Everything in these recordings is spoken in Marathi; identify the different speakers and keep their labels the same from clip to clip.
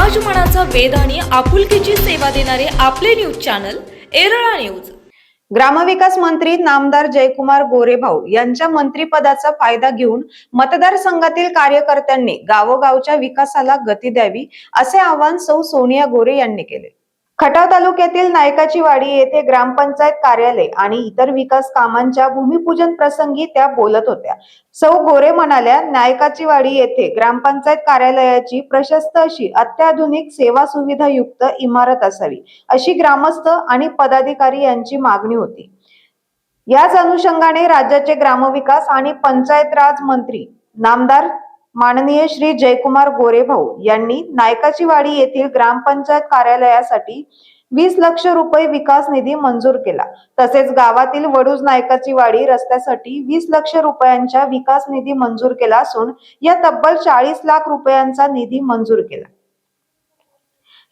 Speaker 1: समाजमनाचा वेध आणि आपुलकीची सेवा देणारे आपले न्यूज चॅनल एरळा न्यूज.
Speaker 2: ग्रामविकास मंत्री नामदार जयकुमार गोरेभाऊ यांच्या मंत्रिपदाचा फायदा घेऊन मतदारसंघातील कार्यकर्त्यांनी गावोगावच्या विकासाला गती द्यावी असे आवाहन सौ सोनिया गोरे यांनी केले. खटाव तालुक्यातील नायकाची वाडी येथे ग्रामपंचायत कार्यालय आणि इतर विकास कामांच्या भूमिपूजन प्रसंगी त्या बोलत होत्या. सौ गोरे म्हणाल्या नायकाची वाडी येथे ग्रामपंचायत कार्यालयाची प्रशस्त अशी अत्याधुनिक सेवा सुविधा युक्त इमारत असावी अशी ग्रामस्थ आणि पदाधिकारी यांची मागणी होती. याच अनुषंगाने राज्याचे ग्रामविकास आणि पंचायत राज मंत्री नामदार माननीय श्री जयकुमार गोरेभाऊ यांनी नायकाची वाडी येथील ग्रामपंचायत कार्यालयासाठी वीस लक्ष रुपये विकास निधी मंजूर केला. तसेच गावातील वडूज नायकाची वाडी रस्त्यासाठी वीस लक्ष रुपयांचा विकास निधी मंजूर केला असून या तब्बल चाळीस लाख रुपयांचा निधी मंजूर केला.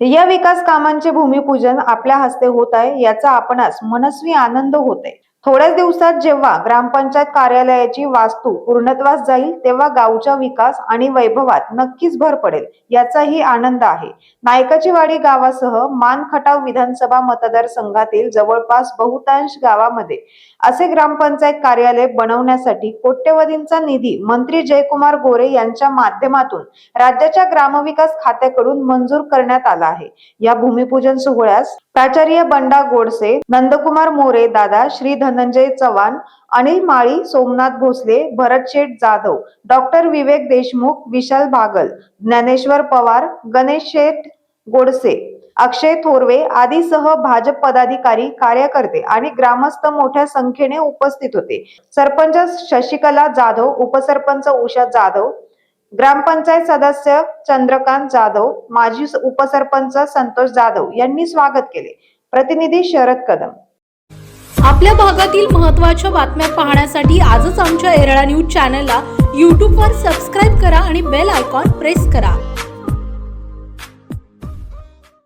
Speaker 2: या विकास कामांचे भूमिपूजन आपल्या हस्ते होत आहे याचा आपणास मनस्वी आनंद होत आहे. थोड्याच दिवसात जेव्हा ग्रामपंचायत कार्यालयाची वास्तू पूर्णत्वास जाईल तेव्हा गावच्या विकास आणि वैभवात नक्कीच भर पडेल याचाही आनंद आहे. नायकाची वाडी गावासह मानखटाव विधानसभा मतदारसंघातील जवळपास बहुतांश गावामध्ये असे ग्रामपंचायत कार्यालय बनवण्यासाठी कोट्यवधींचा निधी मंत्री जयकुमार गोरे यांच्या माध्यमातून राज्याच्या ग्रामविकास खात्याकडून मंजूर करण्यात आला आहे. या भूमिपूजन सोहळ्यास प्राचार्य बंडा गोडसे नंदकुमार मोरे दादा श्री धनंजय चव्हाण अनिल माळी सोमनाथ भोसले भरत शेठ जाधव डॉक्टर विवेक देशमुख विशाल भागल ज्ञानेश्वर पवार गणेश शेठ गोडसे अक्षय थोरवे आदीसह भाजप पदाधिकारी कार्यकर्ते आणि ग्रामस्थ मोठ्या संख्येने उपस्थित होते. सरपंच शशिकला जाधव उपसरपंच उषा जाधव ग्रामपंचायत सदस्य चंद्रकांत जाधव माजी उपसरपंच संतोष जाधव यांनी स्वागत केले. प्रतिनिधी शरद कदम.
Speaker 1: आपल्या भागातील महत्त्वाच्या बातम्या पाहण्यासाठी आजच आमच्या एरळा न्यूज चॅनलला यूट्यूबवर सबस्क्राईब करा आणि बेल आयकॉन प्रेस करा.